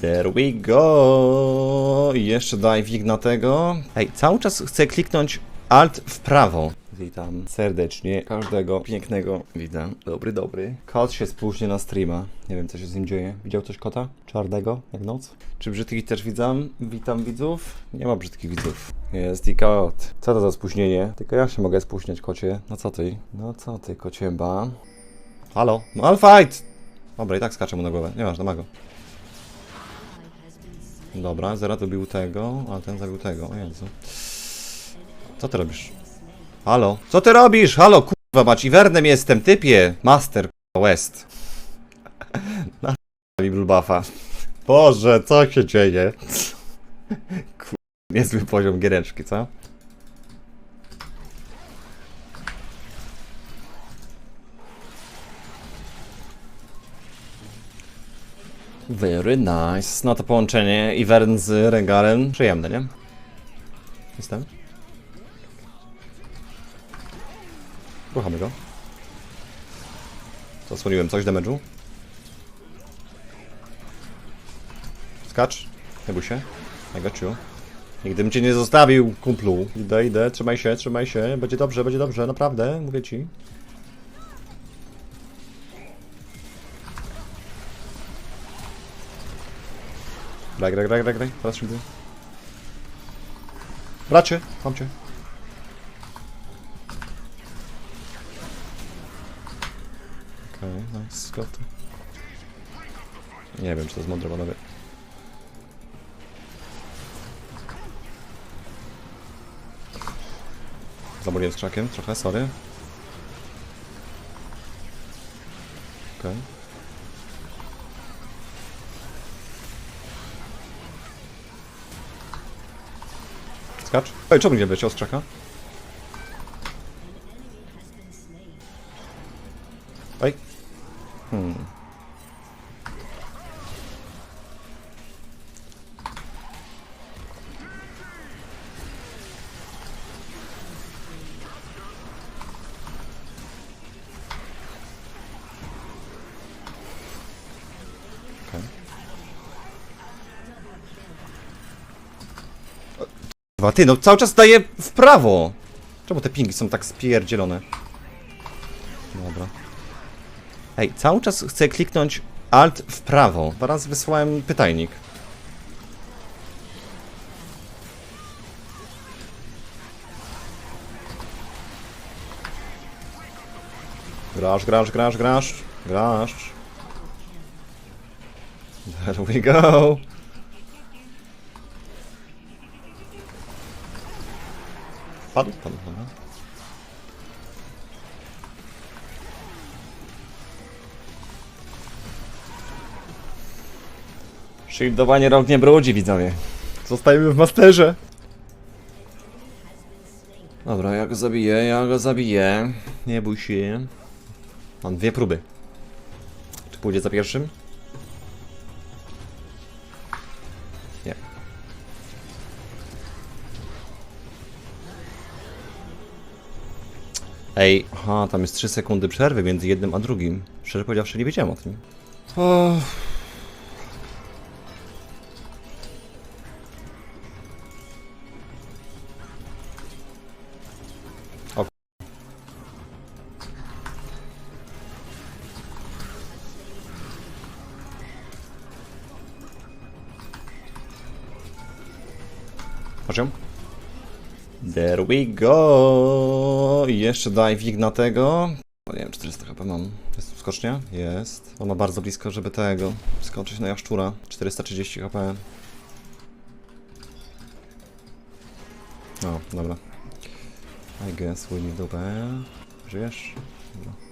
There we go. I jeszcze daj na tego. Ej, cały czas chcę kliknąć Alt w prawo. Witam serdecznie każdego pięknego widzę. Dobry, dobry. Kot się spóźnia na streama. Nie wiem, co się z nim dzieje. Widział ktoś kota? Czarnego, jak noc? Czy brzydkich też widzam? Witam widzów. Nie ma brzydkich widzów. Jest i kot. Co to za spóźnienie? Tylko ja się mogę spóźniać, kocie. No co ty? No co ty, kocięba? Halo? No Alfight! Dobra, i tak skaczę mu na głowę. Nieważne, ma go. Dobra, Zera dobił tego, a ten zabił tego. O Jezu. Co ty robisz? Halo? Co ty robisz? Halo, kurwa mać, Iwernem jestem, typie! Master, West. Na mi buffa. Boże, co się dzieje? Kurwa, niezły poziom giereczki, co? Very nice. No to połączenie Ivern z Regarem. Przyjemne, nie? Jestem. Ruchamy go. Zasłoniłem coś damage'u. Skacz. Bój się. I got you. Cię nie zostawił, kumplu. Idę, idę. Trzymaj się, trzymaj się. Będzie dobrze, będzie dobrze. Naprawdę. Mówię ci. Graj, graj, graj, graj, graj. Teraz się mówię. Bracie, mam cię. Okej, okay, nice, Scott. Nie wiem, czy to jest mądre, panowie. Zaboliłem z krzakiem trochę, sorry. Okej. Okay. Skacz. Ej, czemu nie wleciał z? Ej. Hmm. Kurwa, ty, no cały czas daję w prawo. Czemu te pingi są tak spierdzielone? Dobra. Ej, cały czas chcę kliknąć Alt w prawo. Teraz wysłałem pytajnik. Grasz, grasz, grasz, grasz. Grasz. There we go. Padł? Padł, dobra. Shieldowanie rok nie brudzi, widzowie. Zostajemy w masterze. Dobra, ja go zabiję, ja go zabiję. Nie bój się. Mam dwie próby. Czy pójdzie za pierwszym? Ej, aha, tam jest 3 sekundy przerwy między jednym a drugim. Szczerze powiedziawszy, nie wiedziałem o tym. O. There we go! I jeszcze daj na tego. O, nie wiem, 400 HP mam. Jest skocznia? Jest. On ma bardzo blisko, żeby tego skoczyć na jaszczura. 430 HP. O, dobra. I guess we need dupę. Żyjesz? Dobra.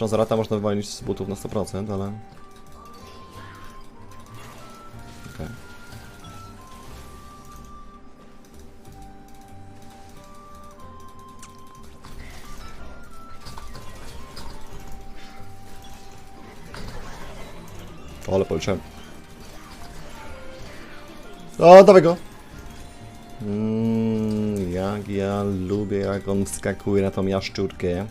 Zresztą za lata można wywalić z butów na 100%, ale... Okej. O, ale policzyłem. O, dawaj go! Mm, ja jak ja lubię, jak on wskakuje na tą jaszczurkę.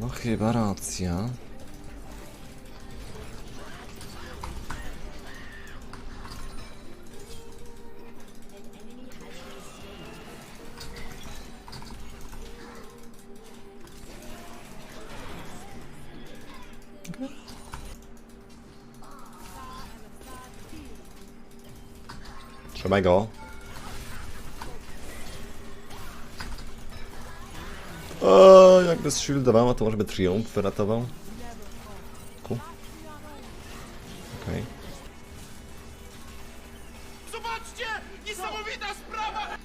No chyba racja. Trzymaj go. O, jakby zshieldowała, to może by triumf wyratował. Ku. Okej. Zobaczcie! Niesamowita sprawa!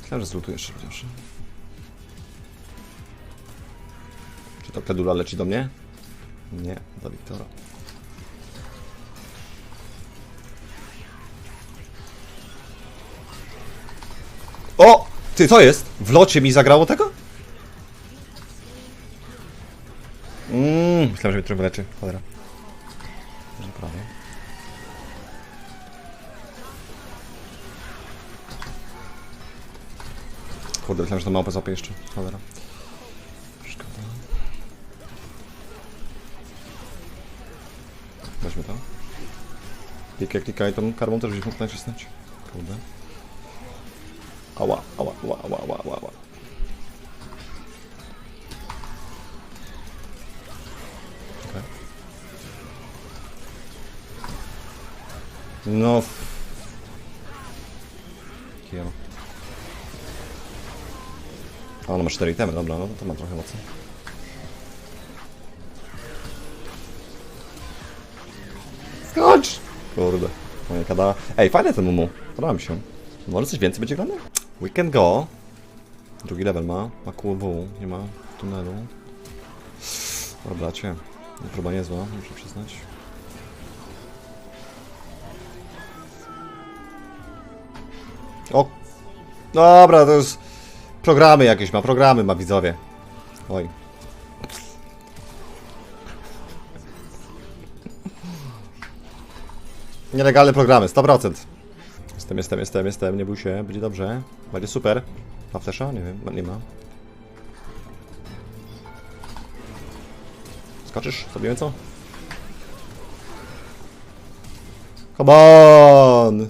Myślałem, że zlutujesz się chociaż. Czy to Pedula leci do mnie? Nie, do Wiktora. Ty, co jest? W locie mi zagrało tego? Mmm, myślałem, że mnie trochę wyleczy. Cholera. Może prawie. Kurde, myślałem, że to małpę złapie jeszcze. Cholera. Szkoda. Weźmy to. Klikaj, klikaj, tą karmą też byś mógł nacisnąć. Kurde. Ała, ała, ała, ała, ała, ała, ała. Okej. No. Kiero. A ona ma 4 itemy, dobra, no to ma trochę mocy. Skocz! Kurde, moja kada. Ej, fajny ten mumu, podoba mi się. Może coś więcej będzie grane? We can go. Drugi level ma, ma QW, nie ma tunelu. Dobra, cię. Próba niezła, muszę przyznać. O! Dobra, to już... Programy jakieś ma, programy ma widzowie. Oj. Nielegalne programy, 100%. Jestem, jestem, jestem, jestem, nie bój się, będzie dobrze. Będzie super. Ma? Nie wiem, nie ma. Skoczysz? Zrobimy co? Come on!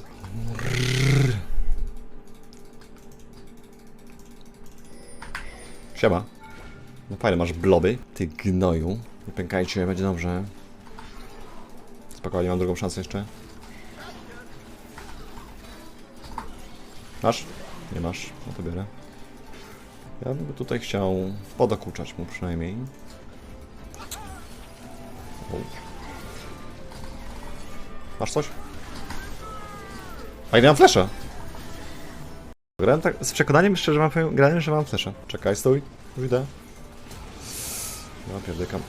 Siema. No fajne, masz bloby. Ty gnoju. Nie pękajcie, będzie dobrze. Spokojnie, mam drugą szansę jeszcze. Masz? Nie masz. No to biorę. Ja bym tutaj chciał podokuczać mu przynajmniej. O. Masz coś? A nie mam flesza. Grałem tak z przekonaniem, szczerze powiem, grałem, że mam flesza. Czekaj, stój. Już idę. No, pierdykam.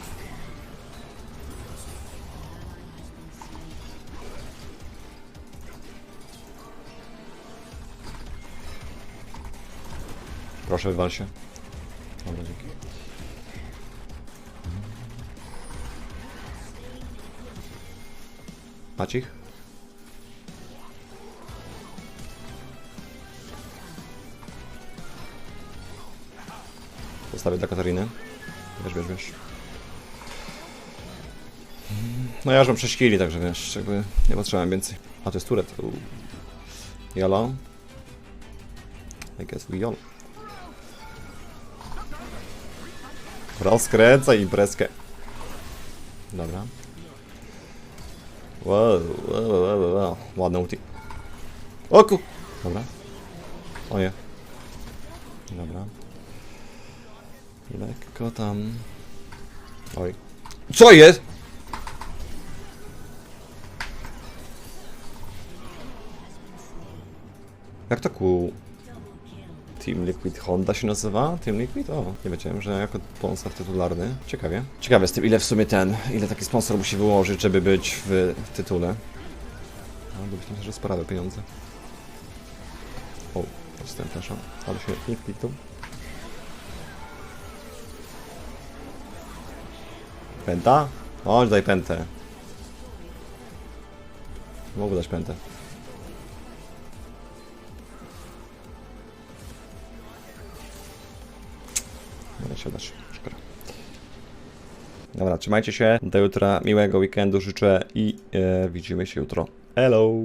Proszę, wywal się. Dobra, dzięki. Zostawię dla Katariny. Wiesz, wiesz, wiesz. No ja już mam 6 kili, także wiesz, jakby nie potrzebowałem więcej. A to jest turet. Jolo. I guess we jolo. Rozkręcaj imprezkę. Dobra. Wow, wow, wow, wow. Ładne ulti. O ku... Dobra. O nie. Dobra. Lekko tam... Oj. Co jest? Jak to ku... Team Liquid Honda się nazywa? Team Liquid? O, nie wiedziałem, że jako sponsor tytularny. Ciekawie. Ciekawe jestem, ile w sumie ten, ile taki sponsor musi wyłożyć, żeby być w tytule. No, bo myślę, że sprawę pieniądze. O, dostałem też, ale się nie kliknął. Pęta? Chodź, daj pętę. Mogę dać pętę. Siadać. Szkoda. Dobra, trzymajcie się. Do jutra. Miłego weekendu życzę i e, widzimy się jutro. Hello!